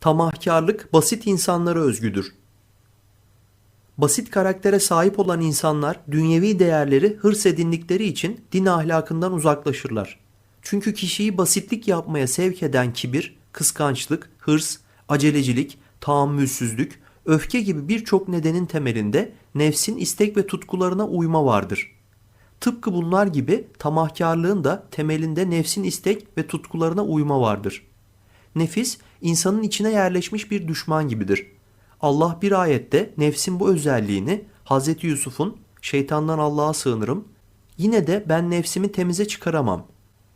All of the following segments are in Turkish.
Tamahkarlık basit insanlara özgüdür. Basit karaktere sahip olan insanlar dünyevi değerleri hırs edindikleri için din ahlakından uzaklaşırlar. Çünkü kişiyi basitlik yapmaya sevk eden kibir, kıskançlık, hırs, acelecilik, tahammülsüzlük, öfke gibi birçok nedenin temelinde nefsin istek ve tutkularına uyma vardır. Tıpkı bunlar gibi tamahkarlığın da temelinde nefsin istek ve tutkularına uyma vardır. Nefis insanın içine yerleşmiş bir düşman gibidir. Allah bir ayette nefsin bu özelliğini Hz. Yusuf'un şeytandan Allah'a sığınırım. Yine de ben nefsimi temize çıkaramam.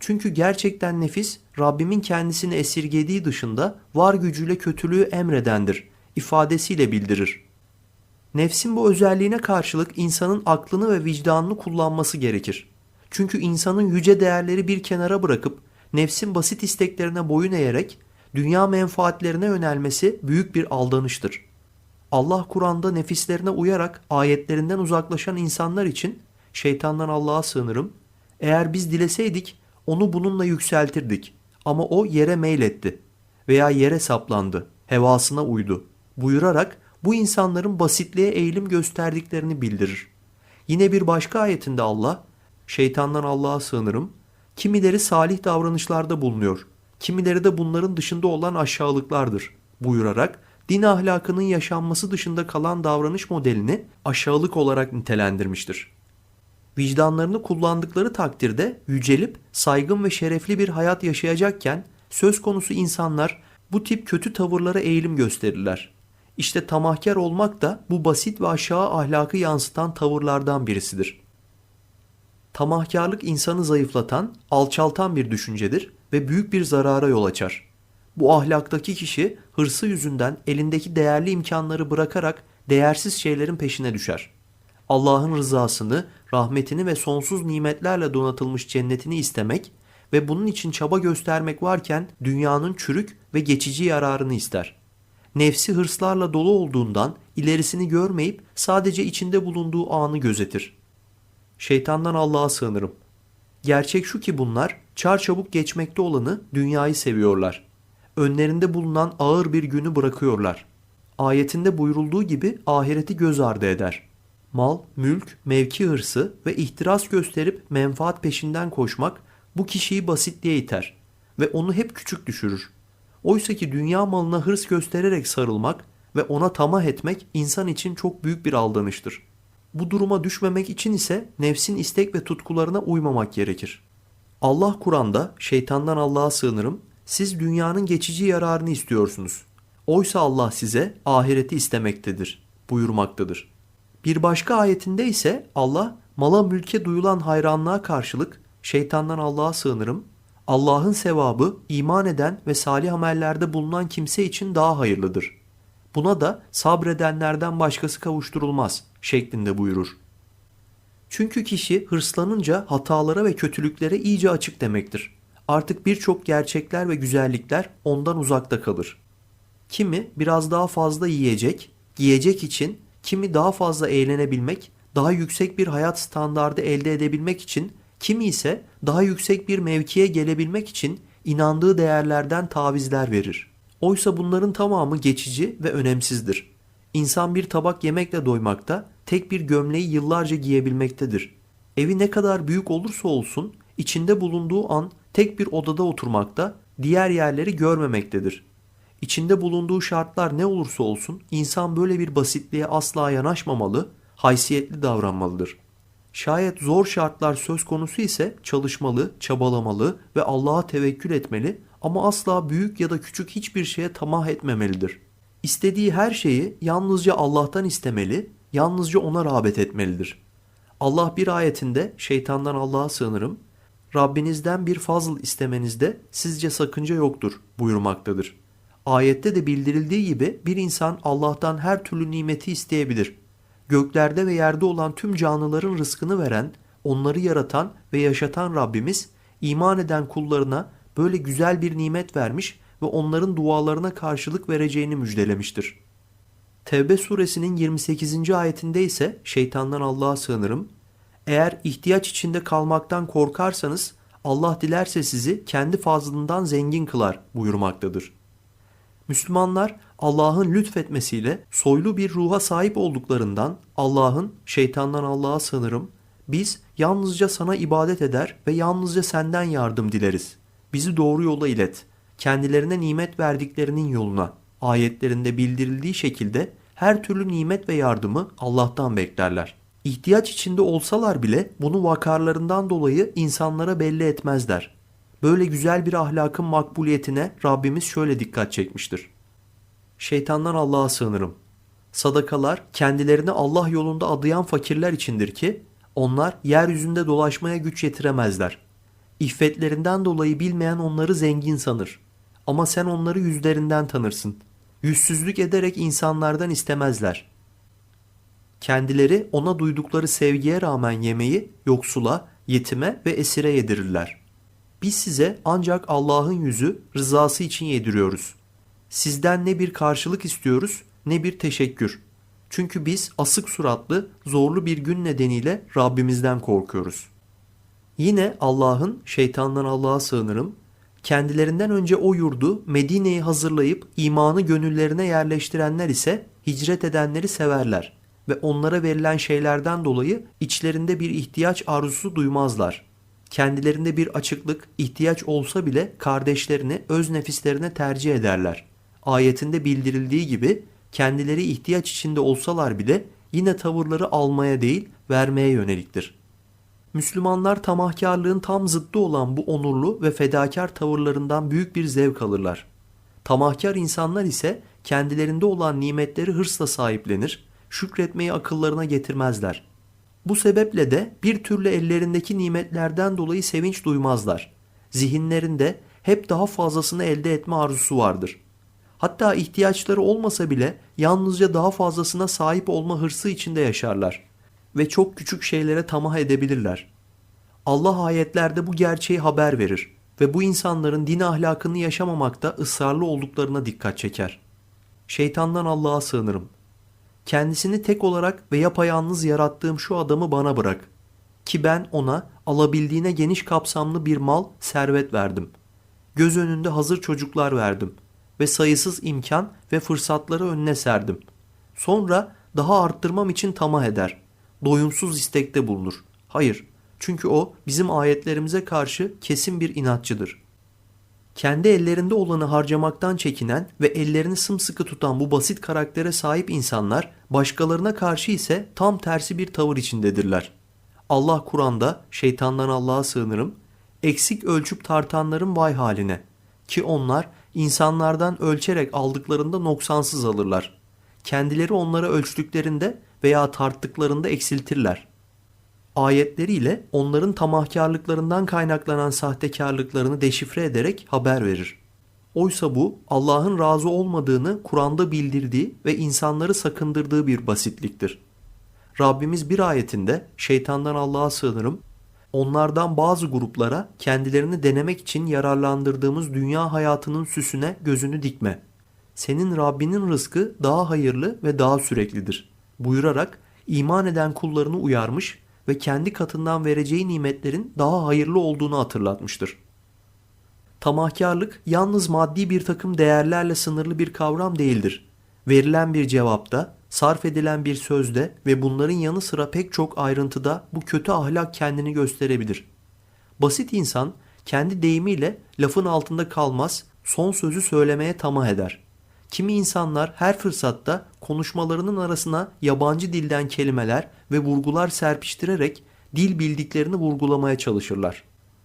Çünkü gerçekten nefis Rabbimin kendisini esirgediği dışında var gücüyle kötülüğü emredendir ifadesiyle bildirir. Nefsin bu özelliğine karşılık insanın aklını ve vicdanını kullanması gerekir. Çünkü insanın yüce değerleri bir kenara bırakıp nefsin basit isteklerine boyun eğerek dünya menfaatlerine yönelmesi büyük bir aldanıştır. Allah Kur'an'da nefislerine uyarak ayetlerinden uzaklaşan insanlar için şeytandan Allah'a sığınırım. Eğer biz dileseydik onu bununla yükseltirdik ama o yere meyletti veya yere saplandı, hevasına uydu buyurarak bu insanların basitliğe eğilim gösterdiklerini bildirir. Yine bir başka ayetinde Allah, şeytandan Allah'a sığınırım, kimileri salih davranışlarda bulunuyor, kimileri de bunların dışında olan aşağılıklardır buyurarak din ahlakının yaşanması dışında kalan davranış modelini aşağılık olarak nitelendirmiştir. Vicdanlarını kullandıkları takdirde yücelip saygın ve şerefli bir hayat yaşayacakken söz konusu insanlar bu tip kötü tavırlara eğilim gösterirler. İşte tamahkar olmak da bu basit ve aşağı ahlakı yansıtan tavırlardan birisidir. Tamahkarlık insanı zayıflatan, alçaltan bir düşüncedir ve büyük bir zarara yol açar. Bu ahlaktaki kişi hırsı yüzünden elindeki değerli imkanları bırakarak değersiz şeylerin peşine düşer. Allah'ın rızasını, rahmetini ve sonsuz nimetlerle donatılmış cennetini istemek ve bunun için çaba göstermek varken dünyanın çürük ve geçici yararını ister. Nefsi hırslarla dolu olduğundan ilerisini görmeyip sadece içinde bulunduğu anı gözetir. Şeytandan Allah'a sığınırım. Gerçek şu ki bunlar çarçabuk geçmekte olanı dünyayı seviyorlar. Önlerinde bulunan ağır bir günü bırakıyorlar. Ayetinde buyurulduğu gibi ahireti göz ardı eder. Mal, mülk, mevki hırsı ve ihtiras gösterip menfaat peşinden koşmak bu kişiyi basitliğe iter ve onu hep küçük düşürür. Oysa ki dünya malına hırs göstererek sarılmak ve ona tamah etmek insan için çok büyük bir aldanıştır. Bu duruma düşmemek için ise nefsin istek ve tutkularına uymamak gerekir. Allah Kur'an'da şeytandan Allah'a sığınırım, siz dünyanın geçici yararını istiyorsunuz. Oysa Allah size ahireti istemektedir buyurmaktadır. Bir başka ayetinde ise Allah mala mülke duyulan hayranlığa karşılık şeytandan Allah'a sığınırım, Allah'ın sevabı iman eden ve salih amellerde bulunan kimse için daha hayırlıdır. Buna da sabredenlerden başkası kavuşturulmaz şeklinde buyurur. Çünkü kişi hırslanınca hatalara ve kötülüklere iyice açık demektir. Artık birçok gerçekler ve güzellikler ondan uzakta kalır. Kimi biraz daha fazla yiyecek, giyecek için, kimi daha fazla eğlenebilmek, daha yüksek bir hayat standardı elde edebilmek için Kimi ise daha yüksek bir mevkiye gelebilmek için inandığı değerlerden tavizler verir. Oysa bunların tamamı geçici ve önemsizdir. İnsan bir tabak yemekle doymakta, tek bir gömleği yıllarca giyebilmektedir. Evi ne kadar büyük olursa olsun, içinde bulunduğu an tek bir odada oturmakta, diğer yerleri görmemektedir. İçinde bulunduğu şartlar ne olursa olsun, insan böyle bir basitliğe asla yanaşmamalı, haysiyetli davranmalıdır.'' Şayet zor şartlar söz konusu ise çalışmalı, çabalamalı ve Allah'a tevekkül etmeli ama asla büyük ya da küçük hiçbir şeye tamah etmemelidir. İstediği her şeyi yalnızca Allah'tan istemeli, yalnızca ona rağbet etmelidir. Allah bir ayetinde şeytandan Allah'a sığınırım, Rabbinizden bir fazıl istemenizde sizce sakınca yoktur buyurmaktadır. Ayette de bildirildiği gibi bir insan Allah'tan her türlü nimeti isteyebilir göklerde ve yerde olan tüm canlıların rızkını veren, onları yaratan ve yaşatan Rabbimiz iman eden kullarına böyle güzel bir nimet vermiş ve onların dualarına karşılık vereceğini müjdelemiştir. Tevbe suresinin 28. ayetinde ise şeytandan Allah'a sığınırım. Eğer ihtiyaç içinde kalmaktan korkarsanız Allah dilerse sizi kendi fazlından zengin kılar buyurmaktadır. Müslümanlar Allah'ın lütfetmesiyle soylu bir ruha sahip olduklarından Allah'ın şeytandan Allah'a sığınırım. Biz yalnızca sana ibadet eder ve yalnızca senden yardım dileriz. Bizi doğru yola ilet. Kendilerine nimet verdiklerinin yoluna. Ayetlerinde bildirildiği şekilde her türlü nimet ve yardımı Allah'tan beklerler. İhtiyaç içinde olsalar bile bunu vakarlarından dolayı insanlara belli etmezler. Böyle güzel bir ahlakın makbuliyetine Rabbimiz şöyle dikkat çekmiştir. Şeytandan Allah'a sığınırım. Sadakalar kendilerini Allah yolunda adayan fakirler içindir ki onlar yeryüzünde dolaşmaya güç yetiremezler. İffetlerinden dolayı bilmeyen onları zengin sanır. Ama sen onları yüzlerinden tanırsın. Yüzsüzlük ederek insanlardan istemezler. Kendileri ona duydukları sevgiye rağmen yemeği yoksula, yetime ve esire yedirirler. Biz size ancak Allah'ın yüzü rızası için yediriyoruz. Sizden ne bir karşılık istiyoruz ne bir teşekkür. Çünkü biz asık suratlı, zorlu bir gün nedeniyle Rabbimizden korkuyoruz. Yine Allah'ın şeytandan Allah'a sığınırım. Kendilerinden önce o yurdu Medine'yi hazırlayıp imanı gönüllerine yerleştirenler ise hicret edenleri severler ve onlara verilen şeylerden dolayı içlerinde bir ihtiyaç arzusu duymazlar. Kendilerinde bir açıklık, ihtiyaç olsa bile kardeşlerini öz nefislerine tercih ederler. Ayetinde bildirildiği gibi kendileri ihtiyaç içinde olsalar bile yine tavırları almaya değil vermeye yöneliktir. Müslümanlar tamahkarlığın tam zıttı olan bu onurlu ve fedakar tavırlarından büyük bir zevk alırlar. Tamahkar insanlar ise kendilerinde olan nimetleri hırsla sahiplenir, şükretmeyi akıllarına getirmezler. Bu sebeple de bir türlü ellerindeki nimetlerden dolayı sevinç duymazlar. Zihinlerinde hep daha fazlasını elde etme arzusu vardır. Hatta ihtiyaçları olmasa bile yalnızca daha fazlasına sahip olma hırsı içinde yaşarlar ve çok küçük şeylere tamah edebilirler. Allah ayetlerde bu gerçeği haber verir ve bu insanların din ahlakını yaşamamakta ısrarlı olduklarına dikkat çeker. Şeytandan Allah'a sığınırım. Kendisini tek olarak ve yapayalnız yarattığım şu adamı bana bırak. Ki ben ona alabildiğine geniş kapsamlı bir mal, servet verdim. Göz önünde hazır çocuklar verdim ve sayısız imkan ve fırsatları önüne serdim. Sonra daha arttırmam için tamah eder. Doyumsuz istekte bulunur. Hayır, çünkü o bizim ayetlerimize karşı kesin bir inatçıdır. Kendi ellerinde olanı harcamaktan çekinen ve ellerini sımsıkı tutan bu basit karaktere sahip insanlar başkalarına karşı ise tam tersi bir tavır içindedirler. Allah Kur'an'da şeytandan Allah'a sığınırım, eksik ölçüp tartanların vay haline ki onlar insanlardan ölçerek aldıklarında noksansız alırlar. Kendileri onlara ölçtüklerinde veya tarttıklarında eksiltirler. Ayetleriyle onların tamahkarlıklarından kaynaklanan sahtekarlıklarını deşifre ederek haber verir. Oysa bu Allah'ın razı olmadığını Kur'an'da bildirdiği ve insanları sakındırdığı bir basitliktir. Rabbimiz bir ayetinde şeytandan Allah'a sığınırım, onlardan bazı gruplara kendilerini denemek için yararlandırdığımız dünya hayatının süsüne gözünü dikme. Senin Rabbinin rızkı daha hayırlı ve daha süreklidir. Buyurarak iman eden kullarını uyarmış ve kendi katından vereceği nimetlerin daha hayırlı olduğunu hatırlatmıştır. Tamahkarlık yalnız maddi bir takım değerlerle sınırlı bir kavram değildir. Verilen bir cevapta, sarf edilen bir sözde ve bunların yanı sıra pek çok ayrıntıda bu kötü ahlak kendini gösterebilir. Basit insan kendi deyimiyle lafın altında kalmaz, son sözü söylemeye tamah eder. Kimi insanlar her fırsatta konuşmalarının arasına yabancı dilden kelimeler ve vurgular serpiştirerek dil bildiklerini vurgulamaya çalışırlar.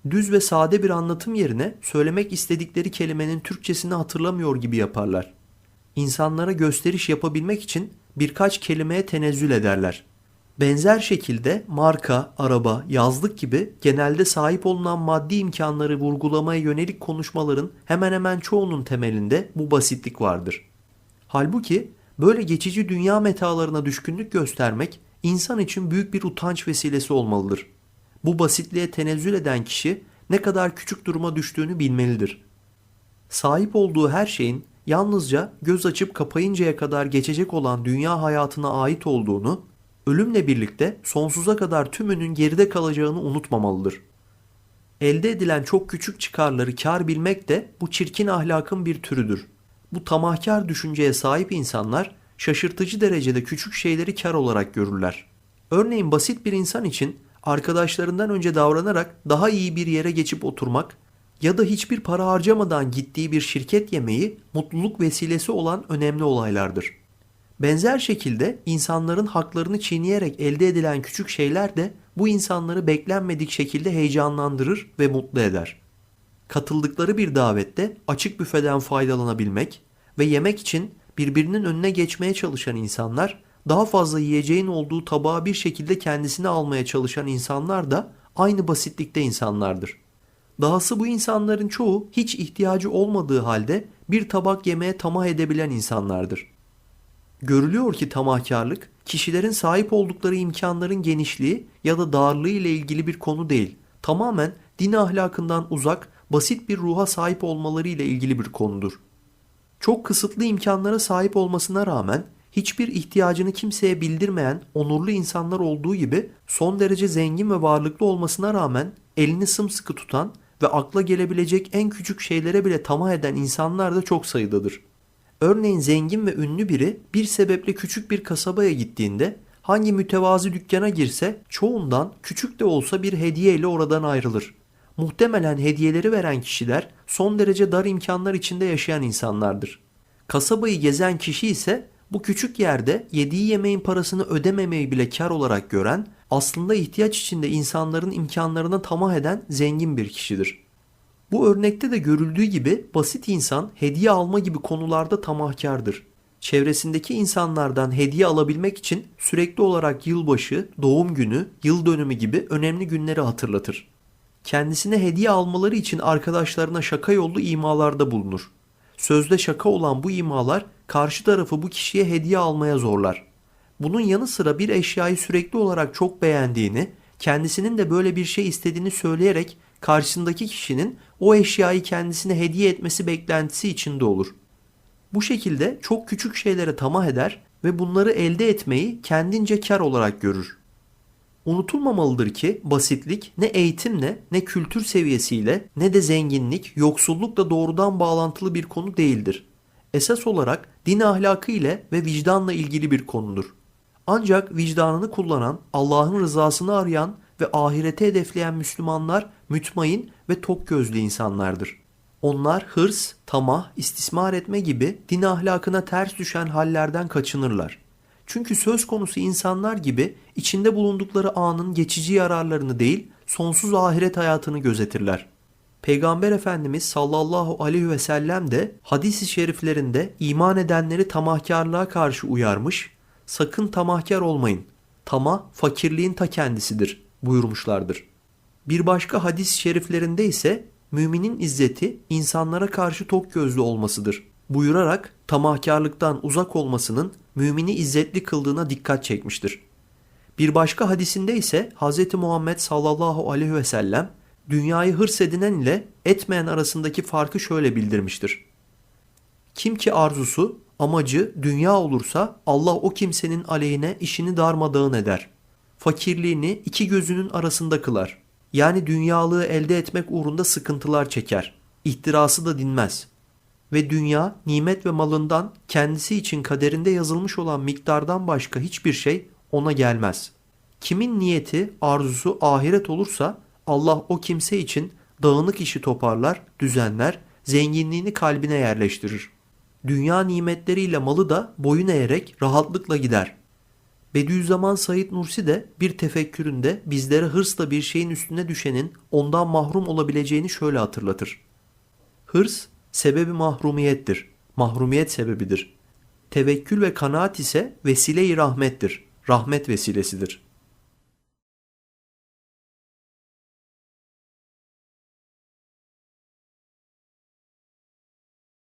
Düz ve sade bir anlatım yerine söylemek istedikleri kelimenin Türkçesini hatırlamıyor gibi yaparlar. İnsanlara gösteriş yapabilmek için birkaç kelimeye tenezzül ederler. Benzer şekilde marka, araba, yazlık gibi genelde sahip olunan maddi imkanları vurgulamaya yönelik konuşmaların hemen hemen çoğunun temelinde bu basitlik vardır. Halbuki böyle geçici dünya metalarına düşkünlük göstermek insan için büyük bir utanç vesilesi olmalıdır. Bu basitliğe tenezzül eden kişi ne kadar küçük duruma düştüğünü bilmelidir. Sahip olduğu her şeyin yalnızca göz açıp kapayıncaya kadar geçecek olan dünya hayatına ait olduğunu ölümle birlikte sonsuza kadar tümünün geride kalacağını unutmamalıdır. Elde edilen çok küçük çıkarları kar bilmek de bu çirkin ahlakın bir türüdür. Bu tamahkar düşünceye sahip insanlar şaşırtıcı derecede küçük şeyleri kar olarak görürler. Örneğin basit bir insan için arkadaşlarından önce davranarak daha iyi bir yere geçip oturmak ya da hiçbir para harcamadan gittiği bir şirket yemeği mutluluk vesilesi olan önemli olaylardır. Benzer şekilde insanların haklarını çiğneyerek elde edilen küçük şeyler de bu insanları beklenmedik şekilde heyecanlandırır ve mutlu eder. Katıldıkları bir davette açık büfeden faydalanabilmek ve yemek için birbirinin önüne geçmeye çalışan insanlar, daha fazla yiyeceğin olduğu tabağı bir şekilde kendisine almaya çalışan insanlar da aynı basitlikte insanlardır. Dahası bu insanların çoğu hiç ihtiyacı olmadığı halde bir tabak yemeğe tamah edebilen insanlardır. Görülüyor ki tamahkarlık kişilerin sahip oldukları imkanların genişliği ya da darlığı ile ilgili bir konu değil. Tamamen din ahlakından uzak, basit bir ruha sahip olmaları ile ilgili bir konudur. Çok kısıtlı imkanlara sahip olmasına rağmen hiçbir ihtiyacını kimseye bildirmeyen onurlu insanlar olduğu gibi son derece zengin ve varlıklı olmasına rağmen elini sımsıkı tutan ve akla gelebilecek en küçük şeylere bile tamah eden insanlar da çok sayıdadır. Örneğin zengin ve ünlü biri bir sebeple küçük bir kasabaya gittiğinde hangi mütevazi dükkana girse çoğundan küçük de olsa bir hediye ile oradan ayrılır. Muhtemelen hediyeleri veren kişiler son derece dar imkanlar içinde yaşayan insanlardır. Kasabayı gezen kişi ise bu küçük yerde yediği yemeğin parasını ödememeyi bile kar olarak gören, aslında ihtiyaç içinde insanların imkanlarına tamah eden zengin bir kişidir. Bu örnekte de görüldüğü gibi basit insan hediye alma gibi konularda tamahkardır. Çevresindeki insanlardan hediye alabilmek için sürekli olarak yılbaşı, doğum günü, yıl dönümü gibi önemli günleri hatırlatır. Kendisine hediye almaları için arkadaşlarına şaka yollu imalarda bulunur. Sözde şaka olan bu imalar karşı tarafı bu kişiye hediye almaya zorlar. Bunun yanı sıra bir eşyayı sürekli olarak çok beğendiğini, kendisinin de böyle bir şey istediğini söyleyerek karşısındaki kişinin o eşyayı kendisine hediye etmesi beklentisi içinde olur. Bu şekilde çok küçük şeylere tamah eder ve bunları elde etmeyi kendince kar olarak görür. Unutulmamalıdır ki basitlik ne eğitimle ne kültür seviyesiyle ne de zenginlik, yoksullukla doğrudan bağlantılı bir konu değildir. Esas olarak din ahlakı ile ve vicdanla ilgili bir konudur. Ancak vicdanını kullanan, Allah'ın rızasını arayan ve ahirete hedefleyen Müslümanlar mütmain ve tok gözlü insanlardır. Onlar hırs, tamah, istismar etme gibi din ahlakına ters düşen hallerden kaçınırlar. Çünkü söz konusu insanlar gibi içinde bulundukları anın geçici yararlarını değil, sonsuz ahiret hayatını gözetirler. Peygamber Efendimiz sallallahu aleyhi ve sellem de hadis-i şeriflerinde iman edenleri tamahkarlığa karşı uyarmış, sakın tamahkar olmayın, tamah fakirliğin ta kendisidir buyurmuşlardır. Bir başka hadis-i şeriflerinde ise müminin izzeti insanlara karşı tok gözlü olmasıdır buyurarak tamahkarlıktan uzak olmasının mümini izzetli kıldığına dikkat çekmiştir. Bir başka hadisinde ise Hz. Muhammed sallallahu aleyhi ve sellem dünyayı hırs edinen ile etmeyen arasındaki farkı şöyle bildirmiştir. Kim ki arzusu, amacı dünya olursa Allah o kimsenin aleyhine işini darmadağın eder. Fakirliğini iki gözünün arasında kılar. Yani dünyalığı elde etmek uğrunda sıkıntılar çeker. İhtirası da dinmez. Ve dünya, nimet ve malından kendisi için kaderinde yazılmış olan miktardan başka hiçbir şey ona gelmez. Kimin niyeti, arzusu ahiret olursa Allah o kimse için dağınık işi toparlar, düzenler, zenginliğini kalbine yerleştirir. Dünya nimetleriyle malı da boyun eğerek rahatlıkla gider. Bediüzzaman Said Nursi de bir tefekküründe bizlere hırsla bir şeyin üstüne düşenin ondan mahrum olabileceğini şöyle hatırlatır. Hırs sebebi mahrumiyettir. Mahrumiyet sebebidir. Tevekkül ve kanaat ise vesile-i rahmettir. Rahmet vesilesidir.